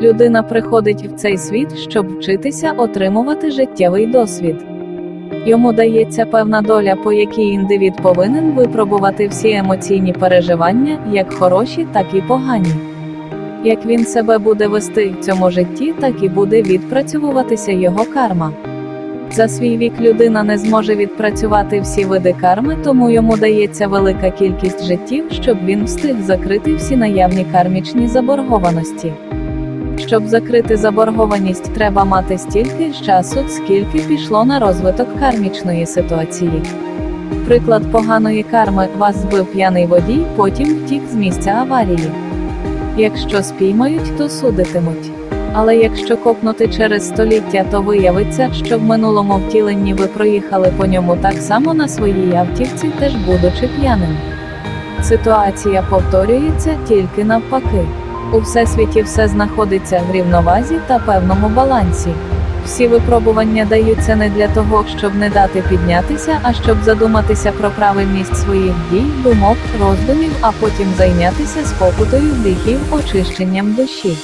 Людина приходить в цей світ, щоб вчитися отримувати життєвий досвід. Йому дається певна доля, по якій індивід повинен випробувати всі емоційні переживання, як хороші, так і погані. Як він себе буде вести в цьому житті, так і буде відпрацьовуватися його карма. За свій вік людина не зможе відпрацювати всі види карми, тому йому дається велика кількість життів, щоб він встиг закрити всі наявні кармічні заборгованості. Щоб закрити заборгованість, треба мати стільки ж часу, скільки пішло на розвиток кармічної ситуації. Приклад поганої карми вас збив п'яний водій, потім втік з місця аварії. Якщо спіймають, то судитимуть. Але якщо копнути через століття, то виявиться, що в минулому втіленні ви проїхали по ньому так само на своїй автівці, теж будучи п'яним. Ситуація повторюється тільки навпаки. У всесвіті все знаходиться в рівновазі та певному балансі. Всі випробування даються не для того, щоб не дати піднятися, а щоб задуматися про правильність своїх дій, думок, роздумів, а потім зайнятися спокутою гріхів, очищенням душі.